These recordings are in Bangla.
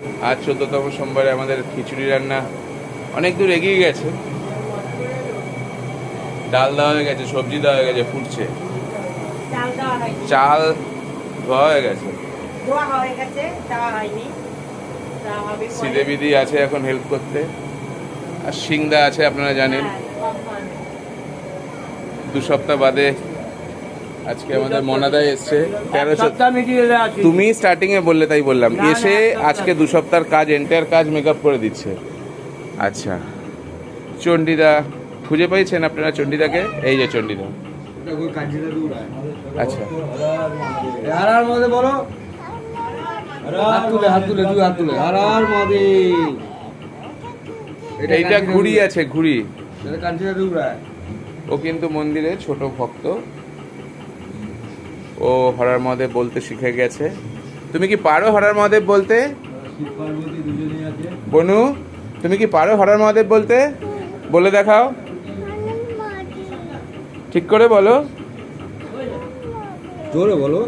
আজ চোদ্দতম সোমবারে আমাদের খিচুড়ি রান্না অনেক দূর এগিয়ে গেছে। ডাল দেওয়া হয়ে গেছে সবজি দেওয়া হয়ে গেছে ফুটছে। চাল ধোয়া হয়ে গেছে। শ্রীদেবীদি আছে এখন হেল্প করতে। আর সিংদা আছে আপনারা জানেন। হ্যাঁ। দু সপ্তাহ বাদে আজকে আমাদের মনাদায় এসছে। তেরো চোদ্দ সপ্তাহ মিটিয়ে আছে। তুমি স্টার্টিং এ বললে তাই বললাম। এসে আজকে দু সপ্তাহের কাজ এন্টায়ার কাজ মেকআপ করে দিচ্ছে। আচ্ছা। চণ্ডীদা খুঁজে পেয়েছেন আপনারা চণ্ডীদাকে? এই যে চণ্ডীদা। আচ্ছা। বলো। হাত তুলে হাত তুলে দুই হাত তুলে। আর আর মধ্যে এইটা ঘুড়ি আছে ঘুড়ি। দুবরায় ও কিন্তু মন্দিরে ছোট ভক্ত। ও হরার মহাদেব বলতে শিখে গেছে। তুমি কি পারো হরার মহাদেব বলতে? বনু তুমি কি পারো হরার মহাদেব বলতে? বলে দেখাও। ঠিক করে বলো। জোরে বলো।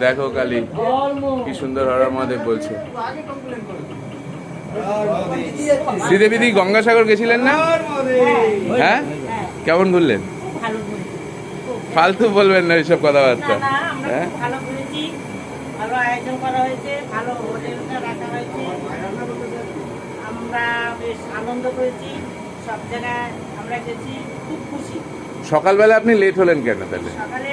দেখো কালি কি সুন্দর হরার মহাদেব বলছে। শ্রীদেবীদি গঙ্গাসাগর গেছিলেন না? হ্যাঁ? কেমন ঘুরলেন। ফালতু বলবেন না এইসব কথাবার্তা। হ্যাঁ? ভালো আয়োজন করা হয়েছে ভালো হোটেলটা রাখা হয়েছে। আমরা বেশ আনন্দ করেছি সব জায়গায় আমরা গেছি খুব খুশি। সকালবেলা আপনি লেট হলেন কেন তাহলে? সকালে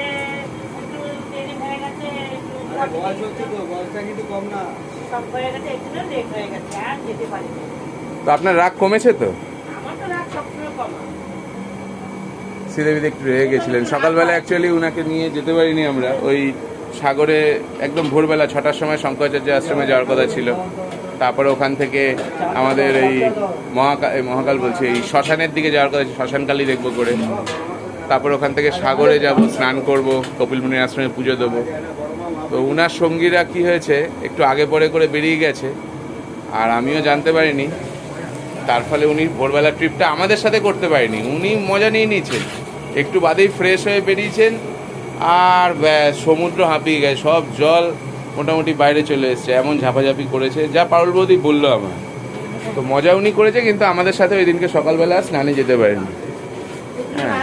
একটু দেরি হয়ে গেছে একটু বয়স হচ্ছে তো কিন্তু কম না। সব হয়ে গেছে একটু লেট হয়ে গেছে আর যেতে পারিনি। তো আপনার রাগ কমেছে তো? আমার তো রাত সবসময় কম। শ্রীদেবীদি একটু রেগে গেছিলেন। সকালবেলা অ্যাকচুয়ালি উনাকে নিয়ে যেতে পারিনি আমরা। ওই সাগরে একদম ভোরবেলা ছটার সময় শঙ্করাচার্য আশ্রমে যাওয়ার কথা ছিল। তারপরে ওখান থেকে আমাদের এই মহাকাল মহাকাল বলছি, এই শ্মশানের দিকে যাওয়ার কথা শ্মশানকালী দেখব করে। তারপর ওখান থেকে সাগরে যাব, স্নান করব কপিল মুনির আশ্রমে পুজো দেবো। তো উনার সঙ্গীরা কি হয়েছে, একটু আগে পরে করে বেরিয়ে গেছে, আর আমিও জানতে পারিনি। তার ফলে উনি ভোরবেলা ট্রিপটা আমাদের সাথে করতে পারেনি। উনি মজা নিয়ে নিয়েছেন। একটু বাদেই ফ্রেশ হয়ে বেরিয়েছেন। আর ব্যাস, সমুদ্র হাঁপিয়ে গেছে সব জল মোটামুটি বাইরে চলে এসছে এমন ঝাপাঝাপি করেছে যা পারুল বৌদি বলল আমার তো মজা উনি করেছে কিন্তু আমাদের সাথে ওই দিনকে সকালবেলা স্নানে যেতে পারেনি হ্যাঁ।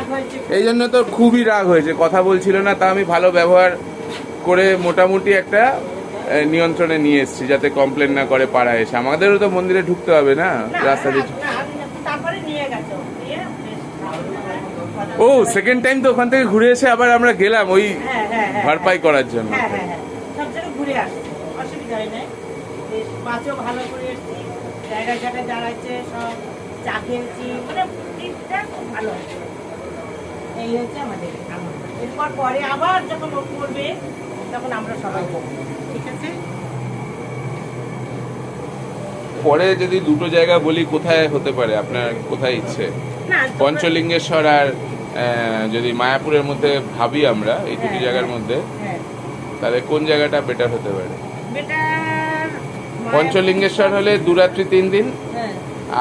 এই জন্য তো খুবই রাগ হয়েছে কথা বলছিল না তা আমি ভালো ব্যবহার করে মোটামুটি একটা নিয়ন্ত্রণে নিয়ে এসেছি যাতে কমপ্লেন না করে পাড়ায় এসে। আমাদেরও তো মন্দিরে ঢুকতে হবে না না, রাস্তা দিয়ে ও। সেকেন্ড টাইম তো ওখান থেকে ঘুরে এসে আবার আমরা গেলাম ওই হ্যাঁ, হ্যাঁ, হ্যাঁ, ভরপাই করার জন্য। হ্যাঁ হ্যাঁ হ্যাঁ। ঘুরে আসছে অসুবিধা হয় নাই। ভালো করে এসছি। জায়গায় জায়গায় দাঁড়াচ্ছে সব চা খেয়েছি মানে ট্রিপটা খুব ভালো এই হচ্ছে আমাদের এরপর পরে আবার যখন ও করবে তখন আমরা সবাই ঠিক আছে? পরে যদি দুটো জায়গা বলি কোথায় হতে পারে? আপনার কোথায় ইচ্ছে? পঞ্চলিঙ্গেশ্বর আর যদি মায়াপুরের মধ্যে ভাবি আমরা এই দুটি হ্যাঁ। জায়গার মধ্যে হ্যাঁ। তাহলে কোন জায়গাটা বেটার হতে পারে? পঞ্চলিঙ্গেশ্বর হলে দু রাত্রি তিন দিন হ্যাঁ।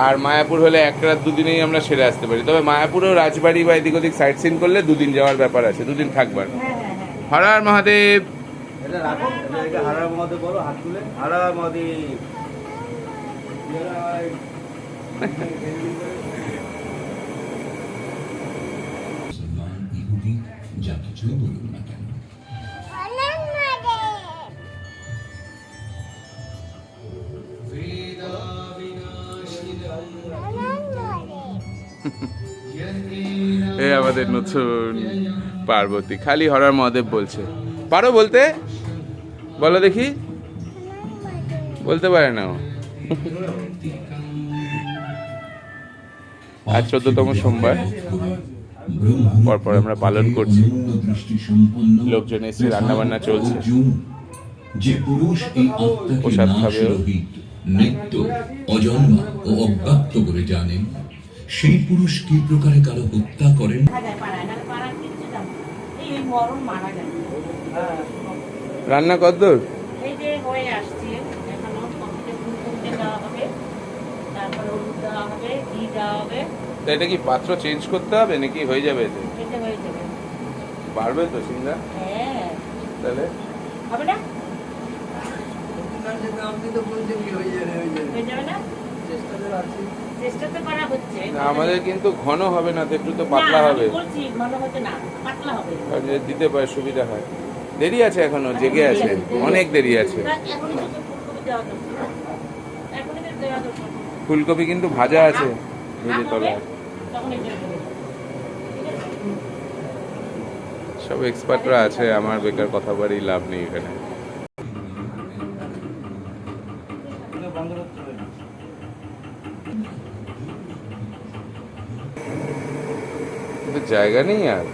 আর মায়াপুর হলে এক রাত দুদিনেই আমরা সেরে আসতে পারি। তবে মায়াপুরেও রাজবাড়ি বা এদিক ওদিক সাইট সিন করলে দুদিন যাওয়ার ব্যাপার আছে দুদিন থাকবার। হ্যাঁ হ্যাঁ হ্যাঁ। হর হর মহাদেব এটা রাখো এটা হারার মধ্যে বলো হাত তুলে হারার মধ্যে মুসলমান ইহুদি যা কিছুই বলুন না কেন? এ আমাদের নতুন পার্বতী, খালি হরার মহাদেব বলছে। পারো বলতে? বলো দেখি। বলতে পারে না। আজ চোদ্দতম সোমবার। পরপর আমরা পালন করছি। লোকজন এসে রান্নাবান্না চলছে। যে পুরুষ এই আত্মাকে নিত্য অজন্মা ও অব্যাপ্ত করে জানেন সেই পুরুষ কি প্রকারে কারও হত্যা করেন রান্না কদ্দূর হয়ে আসছে এখনও কমপ্লিটে ফুল ফুলতে দেওয়া হবে তারপরে হলুদ দেওয়া হবে ঘি দেওয়া হবে তা এটা কি পাত্র চেঞ্জ করতে হবে নাকি হয়ে যাবে এতে? হয়ে পারবে তো সিংহা হ্যাঁ। তাহলে? হবে না? আপনি তো বলছেন কি যাবে যাবে। যাবে না? চেষ্টা তো আছে। চেষ্টা তো করা হচ্ছে। না, আমাদের কিন্তু ঘন হবে না তো একটু তো পাতলা হবে। বলছি ঘন হতে না পাতলা হবে। কারণ যে দিতে পারে সুবিধা হয়। দেরি আছে এখনও জেগে আছে। অনেক দেরি আছে। ফুলকপি কিন্তু ভাজা আছে। সব এক্সপার্টরা আছে আমার বেকার কথা বাড়ি লাভ নেই এখানে। জায়গা নেই আর।